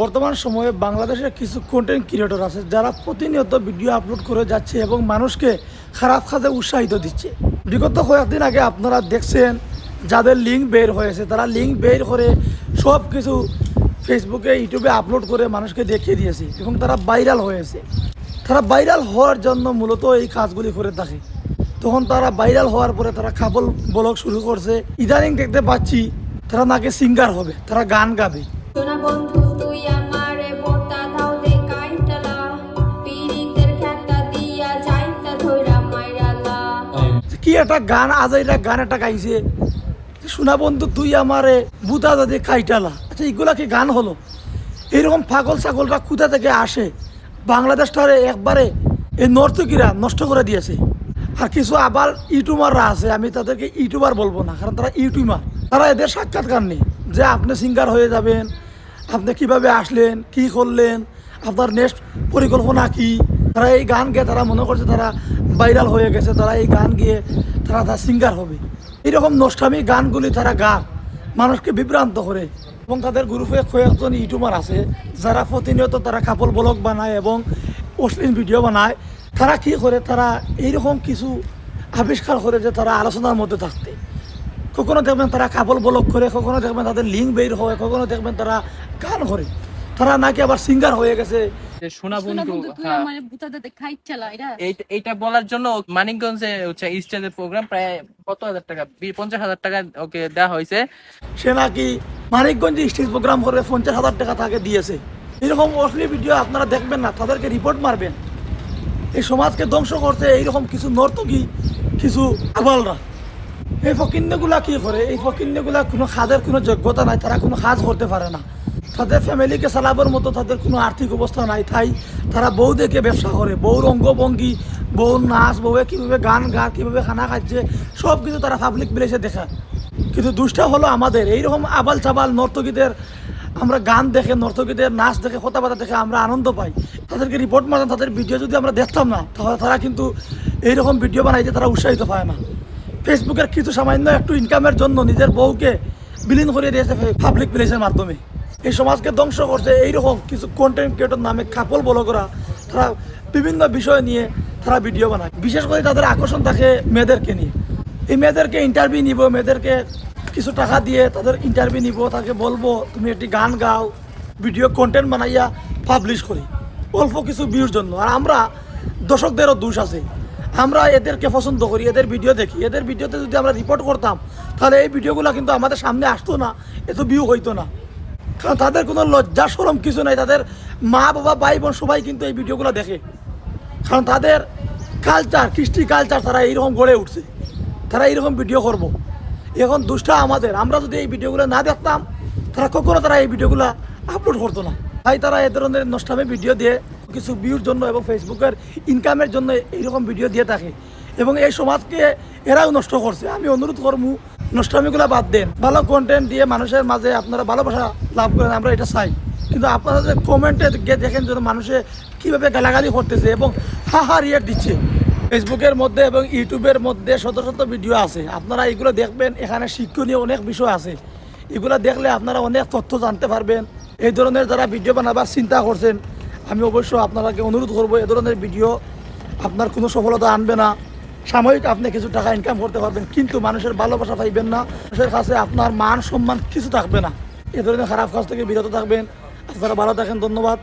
বর্তমান সময়ে বাংলাদেশে কিছু কন্টেন্ট ক্রিয়েটর আছে যারা প্রতিনিয়ত ভিডিও আপলোড করে যাচ্ছে এবং মানুষকে খারাপ খাতে উৎসাহিত দিচ্ছে। বিগত কয়েকদিন আগে আপনারা দেখছেন যাদের লিঙ্ক বের হয়েছে, তারা লিঙ্ক বের করে সব কিছু ফেসবুকে ইউটিউবে আপলোড করে মানুষকে দেখিয়ে দিয়েছে এবং তারা ভাইরাল হয়েছে। তারা ভাইরাল হওয়ার জন্য মূলত এই কাজগুলি করে থাকে। তখন তারা ভাইরাল হওয়ার পরে তারা খাবল ব্লগ শুরু করছে। ইদানিং দেখতে পাচ্ছি তারা নাকি সিঙ্গার হবে তারা গান গাবে। সোনা বন্ধু তুই আমারে কি একটা গান আজ এটা গান একটা গাইছে। শোনা বন্ধু তুই আমারে বুতা দাদি খাইটালা আচ্ছা এগুলা কি গান হলো? এইরকম পাগল ছাগলরা কোথা থেকে আসে? বাংলাদেশটারে একবারে এই নর্তকীরা নষ্ট করে দিয়েছে। আর কিছু আবার ইউটিউবাররা আছে, আমি তাদেরকে ইউটিউবার বলব না, কারণ তারা ইউটিউবার। তারা এদের সাক্ষাৎকার নেই, যে আপনি সিঙ্গার হয়ে যাবেন, আপনি কীভাবে আসলেন, কি করলেন, আপনার নেক্সট পরিকল্পনা কি? তারা এই গান গেয়ে তারা মনে করছে তারা ভাইরাল হয়ে গেছে, তারা এই গান গিয়ে তারা তার সিঙ্গার হবে। এরকম নষ্টামি গানগুলি তারা গান, মানুষকে বিভ্রান্ত করে। এবং তাদের গ্রুপে কয়েকজন ইউটিউবার আছে, যারা প্রতিনিয়ত তারা কাপল ব্লগ বানায় এবং অশ্লীল ভিডিও বানায়। তারা কি করে? তারা এইরকম কিছু আবিষ্কার করে যে তারা আলোচনার মধ্যে থাকতে। কখনো দেখবেন তারা কাপল ব্লক করে কখনো দেখবেন তাদের লিঙ্ক বের হয় কখনো দেখবেন তারা গান করে। তারা নাকি আবার সিঙ্গার হয়ে গেছে। সোনা বন্ধু হ্যাঁ, আমার বুতাতে খাইছালা এটা এইটা বলার জন্য মানিকগঞ্জে হচ্ছে স্টেজের প্রোগ্রাম প্রায় কত হাজার টাকা পঞ্চাশ হাজার টাকা ওকে দেওয়া হয়েছে। সে নাকি মানিকগঞ্জে স্টেজ প্রোগ্রাম করে পঞ্চাশ হাজার টাকা তাকে দিয়েছে। এরকম অশ্লীল ভিডিও আপনারা দেখবেন না তাদেরকে রিপোর্ট মারবেন। এই সমাজকে ধ্বংস করতে এইরকম কিছু নর্তকী, কিছু আবালরা। এই ফকিন্যগুলা কি করে? এই ফকিন্যগুলা কোনো কাজের কোনো যোগ্যতা নাই, তারা কোনো কাজ করতে পারে না। তাদের ফ্যামিলিকে চালাবার মতো তাদের কোনো আর্থিক অবস্থা নাই। তাই তারা বউ দেখে ব্যবসা করে। বউর অঙ্গভঙ্গি বউ নাচ বউয়ে কীভাবে গান গা, কীভাবে খানা খাচ্ছে, সব কিছু তারা পাবলিক প্লেসে দেখা। কিন্তু দুষ্টা হলো আমাদের। এইরকম আবাল চাবাল নর্তকীদের আমরা গান দেখে, নর্তকীদের নাচ দেখে, কথাবার্তা দেখে আমরা আনন্দ পাই। তাদেরকে রিপোর্ট মারতাম, তাদের ভিডিও যদি আমরা দেখতাম না, তাহলে তারা কিন্তু এইরকম ভিডিও বানাইতে তারা উৎসাহিত পায় না। ফেসবুকের কিছু সামান্য একটু ইনকামের জন্য নিজের বউকে বিলীন করে দিয়েছে পাবলিক প্লেসের মাধ্যমে। এই সমাজকে ধ্বংস করছে, এইরকম কিছু কন্টেন্ট ক্রিয়েটর নামে কাপল বলকরা তারা বিভিন্ন বিষয় নিয়ে তারা ভিডিও বানায়। বিশেষ করে তাদের আকর্ষণ থাকে মেয়েদেরকে নিয়ে। এই মেয়েদেরকে ইন্টারভিউ নিব, মেয়েদেরকে কিছু টাকা দিয়ে তাদের ইন্টারভিউ নিব, তাকে বলব, তুমি একটি গান গাও ভিডিও কন্টেন্ট বানাইয়া পাবলিশ করি। অল্প কিছু ভিউর জন্য। আর আমরা দর্শকদেরও দোষ আছে। আমরা এদেরকে পছন্দ করি, এদের ভিডিও দেখি। এদের ভিডিওতে যদি আমরা রিপোর্ট করতাম, তাহলে এই ভিডিওগুলো কিন্তু আমাদের সামনে আসতো না, এত ভিউ হইতো না। কারণ তাদের কোনো লজ্জা সরম কিছু নাই। তাদের মা, বাবা, ভাই, বোন সবাই কিন্তু এই ভিডিওগুলো দেখে। কারণ তাদের কালচার কৃষ্টি কালচার তারা এইরকম গড়ে উঠছে। তারা এইরকম ভিডিও করব। এখন দুষ্টা আমাদের। আমরা যদি এই ভিডিওগুলো না দেখতাম, তারা কখনো তারা এই ভিডিওগুলো আপলোড করতো না। তাই তারা এ ধরনের নষ্টামে ভিডিও দিয়ে কিছু ভিউর জন্য এবং ফেসবুকের ইনকামের জন্য এইরকম ভিডিও দিয়ে থাকে। এবং এই সমাজকে এরাও নষ্ট করছে। আমি অনুরোধ করব, নষ্টামিগুলো বাদ দেন। ভালো কন্টেন্ট দিয়ে মানুষের মাঝে আপনারা ভালোবাসা লাভ করেন, আমরা এটা চাই। কিন্তু আপনারা যে কমেন্টে গিয়ে দেখেন যেন মানুষে কীভাবে গালাগালি করতেছে এবং হা হা রিয়েট দিচ্ছে। ফেসবুকের মধ্যে এবং ইউটিউবের মধ্যে শত শত ভিডিও আছে। আপনারা এগুলো দেখবেন, এখানে শিক্ষণীয় অনেক বিষয় আছে। এগুলো দেখলে আপনারা অনেক তথ্য জানতে পারবেন। এই ধরনের যারা ভিডিও বানাবার চিন্তা করছেন, আমি অবশ্য আপনারাকে অনুরোধ করব এ ধরনের ভিডিও আপনার কোনো সফলতা আনবে না। সাময়িক আপনি কিছু টাকা ইনকাম করতে পারবেন, কিন্তু মানুষের ভালোবাসা পাইবেন না। মানুষের কাছে আপনার মান, সম্মান কিছু থাকবে না। এ ধরনের খারাপ কাজ থেকে বিরত থাকবেন। আপনারা ভালো থাকেন, ধন্যবাদ।